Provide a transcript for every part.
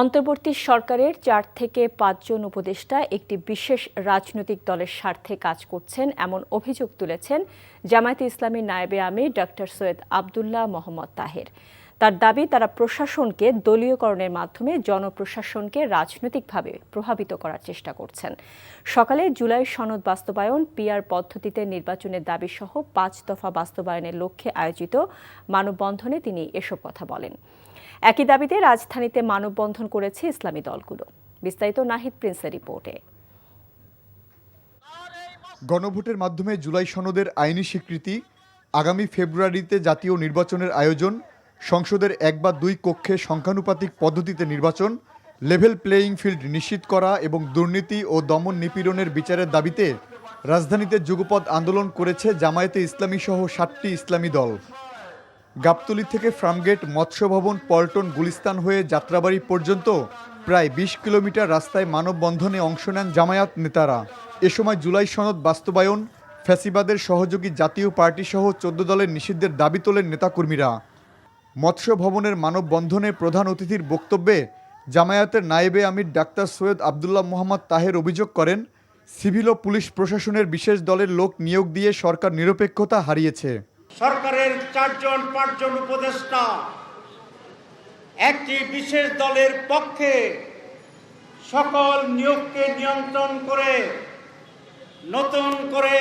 অন্তর্বর্তী সরকারের চার থেকে পাঁচজন উপদেষ্টা একটি বিশেষ রাজনৈতিক দলের স্বার্থে কাজ করছেন এমন অভিযোগ তুলেছেন জামায়াতে ইসলামী নায়েবে আমির ডক্টর সৈয়দ আবদুল্লাহ মোহাম্মদ তাহের। তার দাবি, তারা প্রশাসনকে দলীয়করণের মাধ্যমে জনপ্রশাসনকে রাজনৈতিকভাবে প্রভাবিত করার চেষ্টা করছেন। সকালে জুলাই সনদ বাস্তবায়ন, পিআর পদ্ধতিতে নির্বাচনের দাবিসহ পাঁচ দফা বাস্তবায়নের লক্ষ্যে আয়োজিত মানববন্ধনে তিনি এসব কথা বলেন। একই দাবিতে রাজধানীতে মানববন্ধন করেছে ইসলামী দলগুলো। বিস্তারিত নাহিদ প্রিন্সের রিপোর্টে। গণভোটের মাধ্যমে জুলাই সনদের আইনি স্বীকৃতি, আগামী ফেব্রুয়ারিতে জাতীয় নির্বাচনের আয়োজন সংসদের এক বা দুই কক্ষে সংখ্যানুপাতিক পদ্ধতিতে নির্বাচন, লেভেল প্লেয়িং ফিল্ড নিশ্চিত করা এবং দুর্নীতি ও দমন নিপীড়নের বিচারের দাবিতে রাজধানীতে যুগপৎ আন্দোলন করেছে জামায়াতে ইসলামী সহ সাতটি ইসলামী দল। গাবতলী থেকে ফ্রামগেট মৎস্য ভবন পল্টন গুলিস্তান হয়ে যাত্রাবাড়ি পর্যন্ত প্রায় বিশ কিলোমিটার রাস্তায় মানববন্ধনে অংশ নেন জামায়াত নেতারা। এ সময় জুলাই সনদ বাস্তবায়ন, ফ্যাসিবাদের সহযোগী জাতীয় পার্টি সহ চোদ্দ দলের নিষিদ্ধের দাবি তোলেন নেতাকর্মীরা। মৎস্য ভবনের মানববন্ধনে প্রধান অতিথির বক্তব্যে জামায়াতের নায়েবে আমির ডাক্তার সৈয়দ আবদুল্লাহ মোহাম্মদ তাহের অভিযোগ করেন, সিভিল ও পুলিশ প্রশাসনের বিশেষ দলের লোক নিয়োগ দিয়ে সরকার নিরপেক্ষতা হারিয়েছে। সরকারের চারজন, পাঁচজন উপদেষ্টা একটি বিশেষ দলের পক্ষে সকল নিয়োগকে নিয়ন্ত্রণ করে, নতুন করে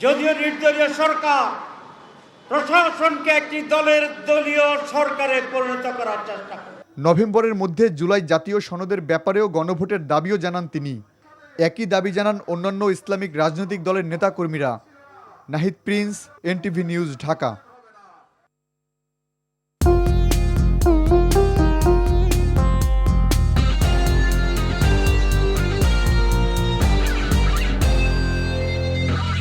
যদিও নির্দলীয় সরকার প্রশাসনকে একটি দলের দলীয় সরকারে পরিণত করার চেষ্টা নভেম্বরের মধ্যে জুলাই জাতীয় সনদের ব্যাপারেও গণভোটের দাবিও জানান তিনি। একই দাবি জানান অন্যান্য ইসলামিক রাজনৈতিক দলের নেতাকর্মীরা। Nahid Prince, NTV news, Dhaka.